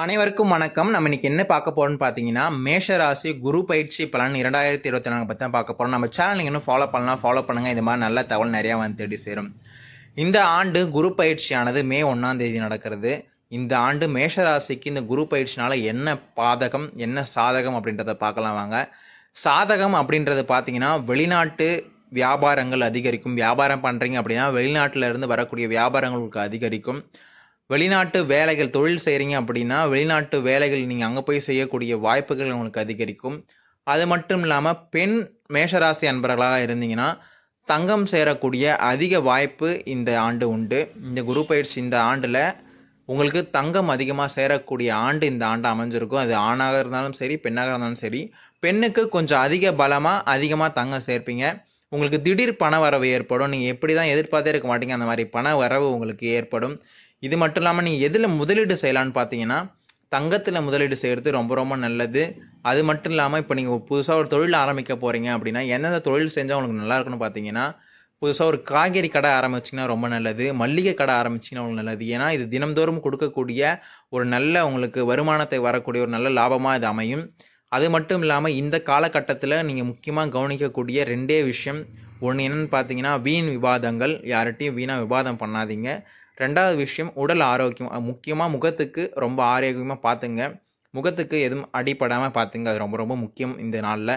அனைவருக்கும் வணக்கம். நம்ம இன்னைக்கு என்ன பார்க்க போறோம்னு பார்த்தீங்கன்னா மேஷ ராசி குரு பயிற்சி பலன் இரண்டாயிரத்தி இருபத்தி நாலு பற்றி தான் பார்க்க போகிறோம் நம்ம சேனல் நீங்கள் இன்னும் ஃபாலோ பண்ணலாம் ஃபாலோ பண்ணுங்கள் இந்த மாதிரி நல்ல தகவல் நிறையா வந்து தேடி சேரும். இந்த ஆண்டு குரு பயிற்சியானது மே ஒன்றாம் தேதி நடக்கிறது. இந்த ஆண்டு மேஷ ராசிக்கு இந்த குரு பயிற்சினால் என்ன பாதகம் என்ன சாதகம் அப்படின்றத பார்க்கலாம் வாங்க. சாதகம் அப்படின்றது பார்த்தீங்கன்னா வெளிநாட்டு வியாபாரங்கள் அதிகரிக்கும். வியாபாரம் பண்ணுறீங்க அப்படின்னா வெளிநாட்டில் இருந்து வரக்கூடிய வியாபாரங்களுக்கு அதிகரிக்கும். வெளிநாட்டு வேலைகள் தொழில் செய்கிறீங்க அப்படின்னா வெளிநாட்டு வேலைகள் நீங்கள் அங்கே போய் செய்யக்கூடிய வாய்ப்புகள் உங்களுக்கு அதிகரிக்கும். அது மட்டும் இல்லாமல் பெண் மேஷராசி அன்பர்களாக இருந்தீங்கன்னா தங்கம் சேரக்கூடிய அதிக வாய்ப்பு இந்த ஆண்டு உண்டு. இந்த குரு பயிற்சி இந்த ஆண்டில் உங்களுக்கு தங்கம் அதிகமாக சேரக்கூடிய ஆண்டு இந்த ஆண்டு அமைஞ்சிருக்கும். அது ஆணாக இருந்தாலும் சரி பெண்ணாக இருந்தாலும் சரி பெண்ணுக்கு கொஞ்சம் அதிக பலமாக அதிகமாக தங்கம் சேர்ப்பீங்க. உங்களுக்கு திடீர் பண வரவு ஏற்படும். நீங்கள் எப்படி தான் எதிர்பார்த்தே இருக்க மாட்டீங்க. அந்த மாதிரி பண வரவு உங்களுக்கு ஏற்படும். இது மட்டும் இல்லாமல் நீங்கள் எதில் முதலீடு செய்யலான்னு பார்த்தீங்கன்னா தங்கத்தில் முதலீடு செய்கிறது ரொம்ப ரொம்ப நல்லது. அது மட்டும் இல்லாமல் இப்போ நீங்கள் புதுசாக ஒரு தொழில் ஆரம்பிக்க போகிறீங்க அப்படின்னா எந்தெந்த தொழில் செஞ்சால் உங்களுக்கு நல்லா இருக்குன்னு பார்த்தீங்கன்னா புதுசாக ஒரு காய்கறி கடை ஆரம்பிச்சிங்கன்னா ரொம்ப நல்லது. மல்லிகை கடை ஆரம்பிச்சிங்கன்னா உங்களுக்கு நல்லது. ஏன்னா இது தினம்தோறும் கொடுக்கக்கூடிய ஒரு நல்ல உங்களுக்கு வருமானத்தை வரக்கூடிய ஒரு நல்ல லாபமாக இது அமையும். அது மட்டும் இல்லாமல் இந்த காலகட்டத்தில் நீங்கள் முக்கியமாக கவனிக்கக்கூடிய ரெண்டே விஷயம். ஒன்று என்னென்னு பார்த்தீங்கன்னா வீண் விவாதங்கள். யார்கிட்டையும் வீணாக விவாதம் பண்ணாதீங்க. ரெண்டாவது விஷயம் உடல் ஆரோக்கியம். முக்கியமாக முகத்துக்கு ரொம்ப ஆரோக்கியமாக பார்த்துங்க முகத்துக்கு எதுவும் அடிப்படாமல் பார்த்துங்க அது ரொம்ப ரொம்ப முக்கியம் இந்த நாளில்.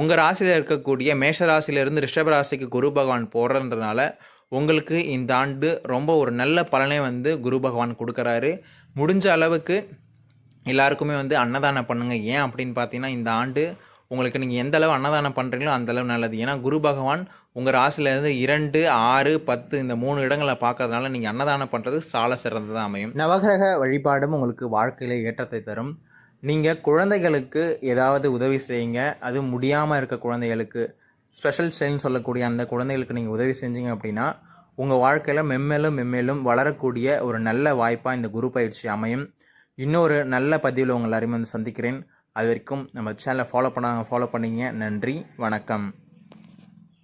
உங்கள் ராசியில் இருக்கக்கூடிய மேஷ ராசியிலிருந்து ரிஷப ராசிக்கு குரு பகவான் போடுறதுனால உங்களுக்கு இந்த ஆண்டு ரொம்ப ஒரு நல்ல பலனை வந்து குரு பகவான் கொடுக்குறாரு. முடிஞ்ச அளவுக்கு எல்லாருக்குமே வந்து அன்னதானம் பண்ணுங்கள் ஏன் அப்படின்னு பார்த்தீங்கன்னா இந்த ஆண்டு உங்களுக்கு நீங்கள் எந்த அளவு அன்னதானம் பண்ணுறீங்களோ அந்தளவு நல்லது. ஏன்னா குரு பகவான் உங்கள் ராசிலேருந்து இரண்டு ஆறு பத்து இந்த மூணு இடங்களை பார்க்கறதுனால நீங்கள் அன்னதானம் பண்ணுறது சால சிறந்ததாக அமையும். நவகிரக வழிபாடும் உங்களுக்கு வாழ்க்கையில் ஏற்றத்தை தரும். நீங்கள் குழந்தைகளுக்கு ஏதாவது உதவி செய்யுங்க. அது முடியாமல் இருக்க குழந்தைகளுக்கு ஸ்பெஷல் ஸ்டைல்னு சொல்லக்கூடிய அந்த குழந்தைகளுக்கு நீங்கள் உதவி செஞ்சீங்க அப்படின்னா உங்கள் வாழ்க்கையில் மென்மேலும் மென்மேலும் வளரக்கூடிய ஒரு நல்ல வாய்ப்பாக இந்த குரு பயிற்சி அமையும். இன்னொரு நல்ல பதிவில் உங்கள் எல்லாருமே வந்து சந்திக்கிறேன். அது வரைக்கும் நம்ம சேனலை ஃபாலோ பண்ணாங்க ஃபாலோ பண்ணிங்க. நன்றி. வணக்கம்.